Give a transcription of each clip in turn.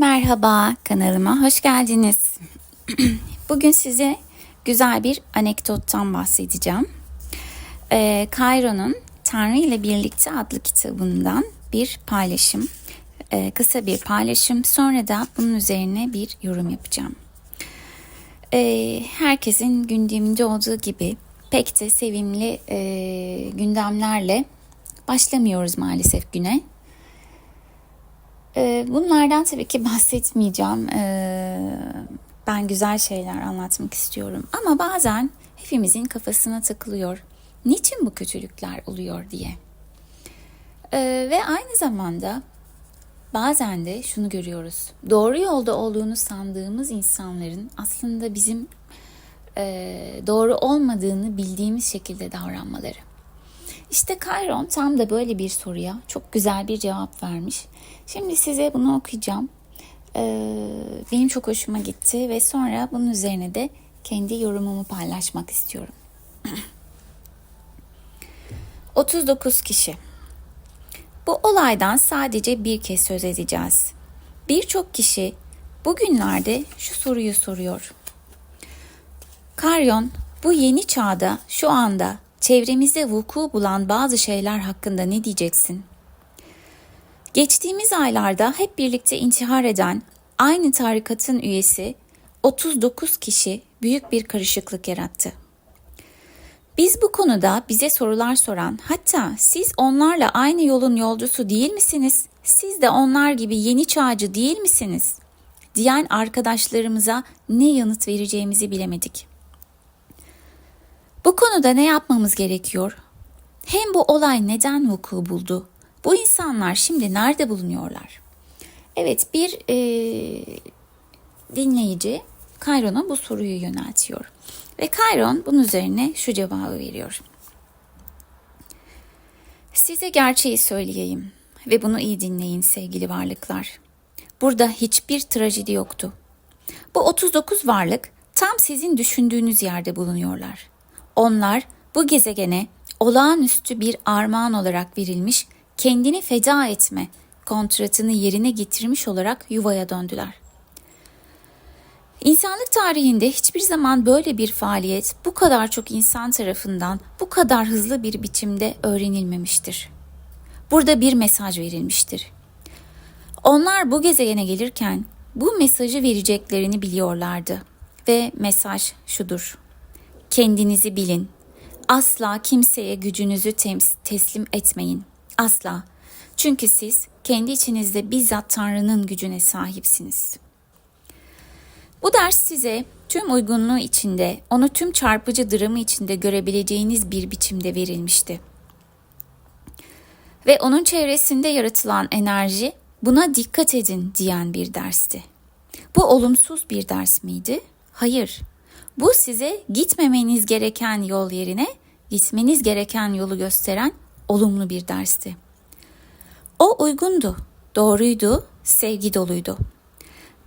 Merhaba kanalıma hoş geldiniz. Bugün size güzel bir anekdottan bahsedeceğim. Ee, Cairo'nun Tanrı ile Birlikte adlı kitabından bir paylaşım. Ee, kısa bir paylaşım. Sonra da bunun üzerine bir yorum yapacağım. Ee, herkesin gündeminde olduğu gibi pek de sevimli e, gündemlerle başlamıyoruz maalesef güne. Ee, bunlardan tabii ki bahsetmeyeceğim. Ee, ben güzel şeyler anlatmak istiyorum. Ama bazen hepimizin kafasına takılıyor. Niçin bu kötülükler oluyor diye. Ee, ve aynı zamanda bazen de şunu görüyoruz. Doğru yolda olduğunu sandığımız insanların aslında bizim e, doğru olmadığını bildiğimiz şekilde davranmaları. İşte Kayron tam da böyle bir soruya çok güzel bir cevap vermiş. Şimdi size bunu okuyacağım. Ee, benim çok hoşuma gitti ve sonra bunun üzerine de kendi yorumumu paylaşmak istiyorum. 39 kişi. Bu olaydan sadece bir kez söz edeceğiz. Birçok kişi bugünlerde şu soruyu soruyor. Karyon, bu yeni çağda şu anda çevremizde vuku bulan bazı şeyler hakkında ne diyeceksin? Geçtiğimiz aylarda hep birlikte intihar eden aynı tarikatın üyesi 39 kişi büyük bir karışıklık yarattı. Biz bu konuda bize sorular soran, hatta siz onlarla aynı yolun yolcusu değil misiniz? Siz de onlar gibi yeni çağcı değil misiniz? diyen arkadaşlarımıza ne yanıt vereceğimizi bilemedik. Bu konuda ne yapmamız gerekiyor? Hem bu olay neden vuku buldu? Bu insanlar şimdi nerede bulunuyorlar? Evet bir e, dinleyici Kayron'a bu soruyu yöneltiyor. Ve Kayron bunun üzerine şu cevabı veriyor. Size gerçeği söyleyeyim ve bunu iyi dinleyin sevgili varlıklar. Burada hiçbir trajedi yoktu. Bu 39 varlık tam sizin düşündüğünüz yerde bulunuyorlar. Onlar bu gezegene olağanüstü bir armağan olarak verilmiş kendini feda etme kontratını yerine getirmiş olarak yuvaya döndüler. İnsanlık tarihinde hiçbir zaman böyle bir faaliyet bu kadar çok insan tarafından bu kadar hızlı bir biçimde öğrenilmemiştir. Burada bir mesaj verilmiştir. Onlar bu gezegene gelirken bu mesajı vereceklerini biliyorlardı ve mesaj şudur. Kendinizi bilin. Asla kimseye gücünüzü teslim etmeyin. Asla. Çünkü siz kendi içinizde bizzat Tanrı'nın gücüne sahipsiniz. Bu ders size tüm uygunluğu içinde, onu tüm çarpıcı dramı içinde görebileceğiniz bir biçimde verilmişti. Ve onun çevresinde yaratılan enerji buna dikkat edin diyen bir dersti. Bu olumsuz bir ders miydi? Hayır. Bu size gitmemeniz gereken yol yerine gitmeniz gereken yolu gösteren olumlu bir dersti. O uygundu, doğruydu, sevgi doluydu.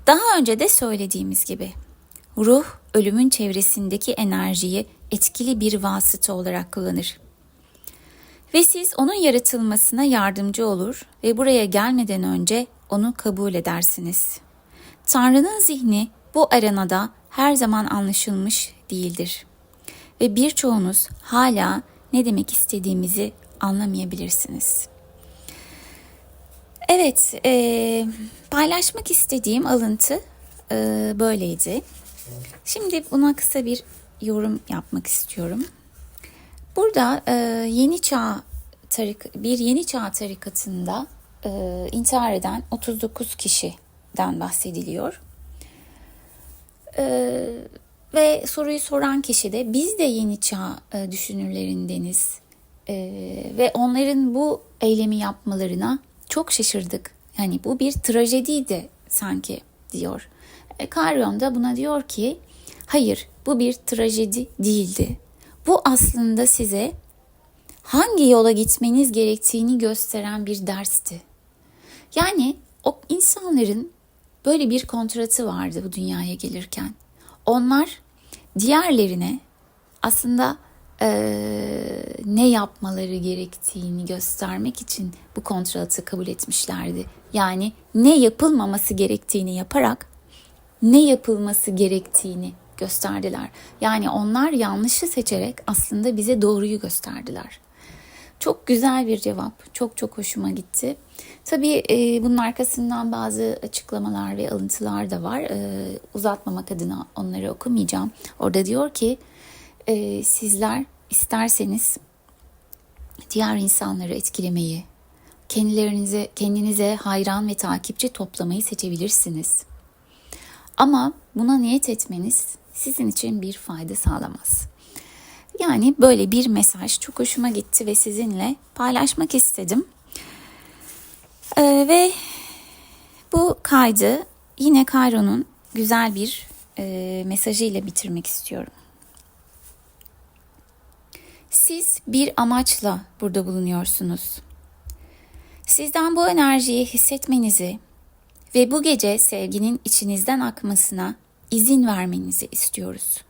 Daha önce de söylediğimiz gibi ruh ölümün çevresindeki enerjiyi etkili bir vasıta olarak kullanır. Ve siz onun yaratılmasına yardımcı olur ve buraya gelmeden önce onu kabul edersiniz. Tanrı'nın zihni bu arenada her zaman anlaşılmış değildir. Ve birçoğunuz hala ne demek istediğimizi anlamayabilirsiniz. Evet, e, paylaşmak istediğim alıntı e, böyleydi. Şimdi buna kısa bir yorum yapmak istiyorum. Burada e, yeni çağ tarik bir yeni çağ tarikatında e, intihar eden 39 kişiden bahsediliyor. E, ve soruyu soran kişi de biz de yeni çağ e, düşünürlerindeniz e, ve onların bu eylemi yapmalarına çok şaşırdık. Yani bu bir trajediydi sanki diyor. E, Carrion da buna diyor ki hayır bu bir trajedi değildi. Bu aslında size hangi yola gitmeniz gerektiğini gösteren bir dersti. Yani o insanların böyle bir kontratı vardı bu dünyaya gelirken. Onlar diğerlerine aslında e, ne yapmaları gerektiğini göstermek için bu kontratı kabul etmişlerdi. Yani ne yapılmaması gerektiğini yaparak ne yapılması gerektiğini gösterdiler. Yani onlar yanlışı seçerek aslında bize doğruyu gösterdiler. Çok güzel bir cevap. Çok çok hoşuma gitti. Tabii e, bunun arkasından bazı açıklamalar ve alıntılar da var. E, uzatmamak adına onları okumayacağım. Orada diyor ki e, sizler isterseniz diğer insanları etkilemeyi, kendilerinize kendinize hayran ve takipçi toplamayı seçebilirsiniz. Ama buna niyet etmeniz sizin için bir fayda sağlamaz. Yani böyle bir mesaj çok hoşuma gitti ve sizinle paylaşmak istedim. Ee, ve bu kaydı yine Kairo'nun güzel bir e, mesajıyla bitirmek istiyorum. Siz bir amaçla burada bulunuyorsunuz. Sizden bu enerjiyi hissetmenizi ve bu gece sevginin içinizden akmasına izin vermenizi istiyoruz.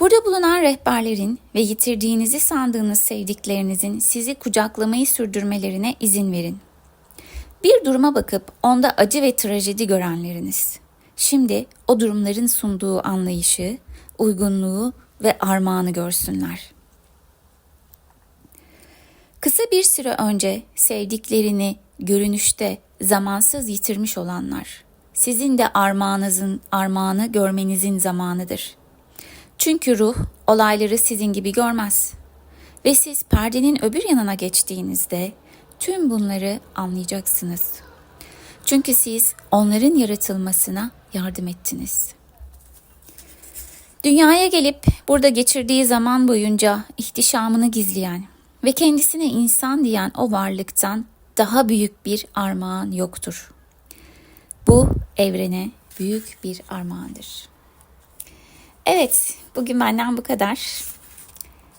Burada bulunan rehberlerin ve yitirdiğinizi sandığınız sevdiklerinizin sizi kucaklamayı sürdürmelerine izin verin. Bir duruma bakıp onda acı ve trajedi görenleriniz. Şimdi o durumların sunduğu anlayışı, uygunluğu ve armağanı görsünler. Kısa bir süre önce sevdiklerini görünüşte zamansız yitirmiş olanlar, sizin de armağanınızın armağanı görmenizin zamanıdır. Çünkü ruh olayları sizin gibi görmez. Ve siz perdenin öbür yanına geçtiğinizde tüm bunları anlayacaksınız. Çünkü siz onların yaratılmasına yardım ettiniz. Dünyaya gelip burada geçirdiği zaman boyunca ihtişamını gizleyen ve kendisine insan diyen o varlıktan daha büyük bir armağan yoktur. Bu evrene büyük bir armağandır. Evet, bugün benden bu kadar.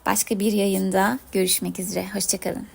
Başka bir yayında görüşmek üzere. Hoşçakalın.